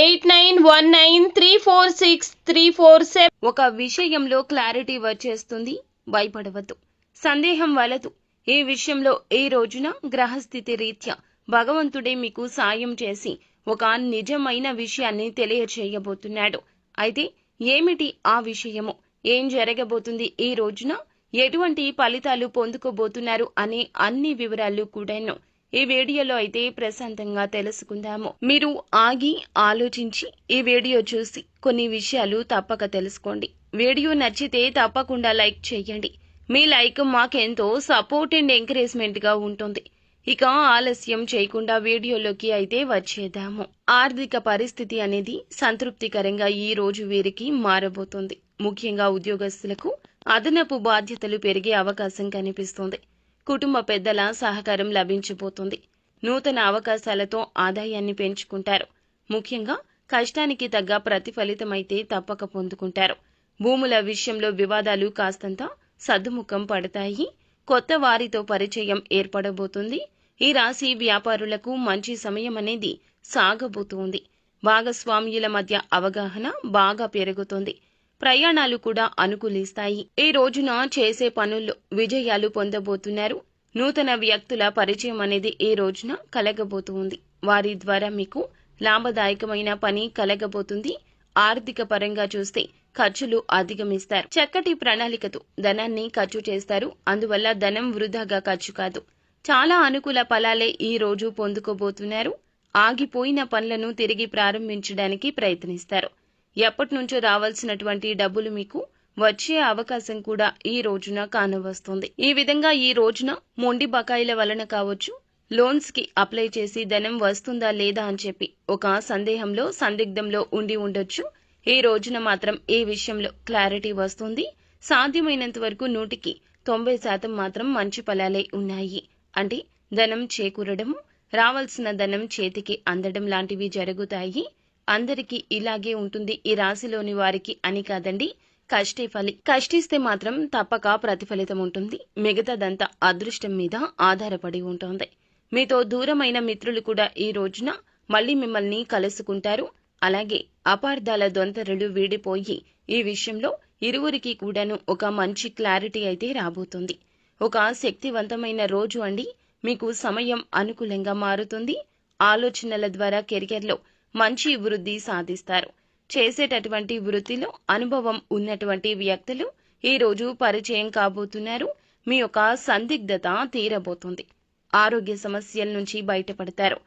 eight nine one nine three four six three four seven. ఒక విషయంలో clarity వచ్చేస్తుంది భయపడవద్దు సందేహం వలదు. ఈ విషయంలో ఈ రోజున గ్రహస్థితి రీత్యా భగవంతుడే మీకు సాయం చేసి ఒక నిజమైన విషయాన్ని తెలియచేయబోతున్నాడు. అయితే ఏమిటి ఆ విషయము? ఏం జరగబోతుంది ఈ రోజున? ఎటువంటి ఫలితాలు పొందుకోబోతున్నారు అనే అన్ని వివరాలు కూడాను ఈ వీడియోలో అయితే ప్రశాంతంగా తెలుసుకుందాము. మీరు ఆగి ఆలోచించి ఈ వీడియో చూసి కొన్ని విషయాలు తప్పక తెలుసుకోండి. వీడియో నచ్చితే తప్పకుండా లైక్ చేయండి. మీ లైక్ మాకెంతో సపోర్ట్ అండ్ ఎంకరేజ్మెంట్గా ఉంటుంది. ఇక ఆలస్యం చేయకుండా వీడియోలోకి అయితే వచ్చేద్దాము. ఆర్థిక పరిస్థితి అనేది సంతృప్తికరంగా ఈ రోజు వీరికి మారబోతుంది. ముఖ్యంగా ఉద్యోగస్తులకు అదనపు బాధ్యతలు పెరిగే అవకాశం కనిపిస్తుంది. కుటుంబ పెద్దల సహకారం లభించబోతుంది. నూతన అవకాశాలతో ఆదాయాన్ని పెంచుకుంటారు. ముఖ్యంగా కష్టానికి తగ్గ ప్రతిఫలితమైతే తప్పక పొందుకుంటారు. భూముల విషయంలో వివాదాలు కాస్తంత సద్దుముఖం పడతాయి. కొత్త వారితో పరిచయం ఏర్పడబోతుంది. ఈ రాశి వ్యాపారులకు మంచి సమయం అనేది సాగబోతుంది. భాగస్వామ్యుల మధ్య అవగాహన బాగా పెరుగుతుంది. ప్రయాణాలు కూడా అనుకూలిస్తాయి. ఈ రోజున చేసే పనుల్లో విజయాలు పొందబోతున్నారు. నూతన వ్యక్తుల పరిచయం అనేది ఈ రోజున కలగబోతుంది. వారి ద్వారా మీకు లాభదాయకమైన పని కలగబోతుంది. ఆర్థిక పరంగా చూస్తే ఖర్చులు అధిగమిస్తారు. చక్కటి ప్రణాళికతో ధనాన్ని ఖర్చు చేస్తారు. అందువల్ల ధనం వృధాగా ఖర్చు కాదు. చాలా అనుకూల ఫలాలే ఈ రోజు పొందుకోబోతున్నారు. ఆగిపోయిన పనులను తిరిగి ప్రారంభించడానికి ప్రయత్నిస్తారు. ఎప్పటి నుంచో రావాల్సినటువంటి డబ్బులు మీకు వచ్చే అవకాశం కూడా ఈ రోజున కానవస్తుంది. ఈ విధంగా ఈ రోజున మొండి బకాయిల వలన కావచ్చు లోన్స్కి అప్లై చేసి ధనం వస్తుందా లేదా అని చెప్పి ఒక సందేహంలో సందిగ్ధంలో ఉండి ఉండొచ్చు. ఈ రోజున మాత్రం ఈ విషయంలో క్లారిటీ వస్తుంది. సాధ్యమైనంత వరకు నూటికి తొంభై శాతం మాత్రం మంచి ఫలాలే ఉన్నాయి. అంటే ధనం చేకూరడం రావాల్సిన ధనం చేతికి అందడం లాంటివి జరుగుతాయి. అందరికీ ఇలాగే ఉంటుంది. ఈ రాశిలోని వారికి అని కాదండి కష్టే ఫలి. కష్టిస్తే మాత్రం తప్పక ప్రతిఫలితం ఉంటుంది. మిగతాదంతా అదృష్టం మీద ఆధారపడి ఉంటుంది. మీతో దూరమైన మిత్రులు కూడా ఈ రోజున మళ్ళీ మిమ్మల్ని కలుసుకుంటారు. అలాగే అపార్థాల దొంతరలు వీడిపోయి ఈ విషయంలో ఇరువురికి కూడాను ఒక మంచి క్లారిటీ అయితే రాబోతుంది. ఒక శక్తివంతమైన రోజు అండి. మీకు సమయం అనుకూలంగా మారుతుంది. ఆలోచనల ద్వారా కెరియర్లో మంచి వృద్ధి సాధిస్తారు. చేసేటటువంటి వృత్తిలో అనుభవం ఉన్నటువంటి వ్యక్తులు ఈరోజు పరిచయం కాబోతున్నారు. మీ యొక్క సందిగ్ధత తీరబోతుంది. ఆరోగ్య సమస్యల నుంచి బయటపడతారు.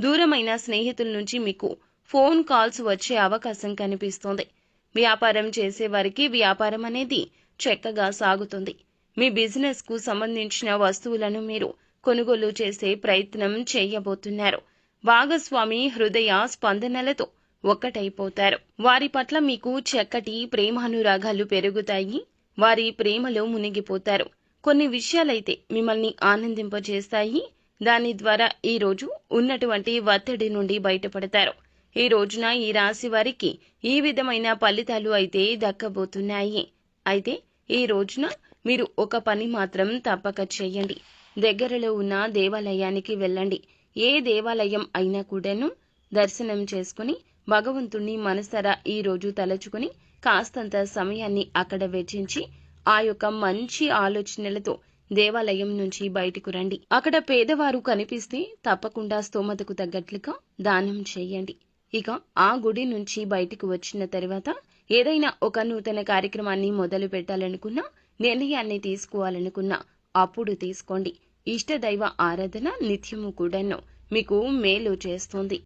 దూరమైన స్నేహితుల నుంచి మీకు ఫోన్ కాల్స్ వచ్చే అవకాశం కనిపిస్తోంది. వ్యాపారం చేసే వారికి వ్యాపారం అనేది చక్కగా సాగుతుంది. మీ బిజినెస్కు సంబంధించిన వస్తువులను మీరు కొనుగోలు చేసే ప్రయత్నం చేయబోతున్నారు. భాగస్వామి హృదయ స్పందనలతో ఒక్కటైపోతారు. వారి పట్ల మీకు చక్కటి ప్రేమానురాగాలు పెరుగుతాయి. వారి ప్రేమలో మునిగిపోతారు. కొన్ని విషయాలైతే మిమ్మల్ని ఆనందింపజేస్తాయి. దాని ద్వారా ఈ రోజు ఉన్నటువంటి ఒత్తిడి నుండి బయటపడతారు. ఈ రోజున ఈ రాశి వారికి ఈ విధమైన ఫలితాలు అయితే దక్కబోతున్నాయి. అయితే ఈ రోజున మీరు ఒక పని మాత్రం తప్పక చేయండి. దగ్గరలో ఉన్న దేవాలయానికి వెళ్ళండి. ఏ దేవాలయం అయినా కూడాను దర్శనం చేసుకుని భగవంతుణ్ణి మనసరా ఈ రోజు తలచుకుని కాస్తంత సమయాన్ని అక్కడ వెచ్చించి ఆ యొక్క మంచి ఆలోచనలతో దేవాలయం నుంచి బయటకు రండి. అక్కడ పేదవారు కనిపిస్తే తప్పకుండా స్తోమతకు తగ్గట్లుగా దానం చేయండి. ఇక ఆ గుడి నుంచి బయటకు వచ్చిన తర్వాత ఏదైనా ఒక నూతన కార్యక్రమాన్ని మొదలు పెట్టాలనుకున్నా నిర్ణయాన్ని తీసుకోవాలనుకున్నా అప్పుడు తీసుకోండి. ఇష్టదైవ ఆరాధన నిత్యము కూడాను మీకు మేలు చేస్తుంది.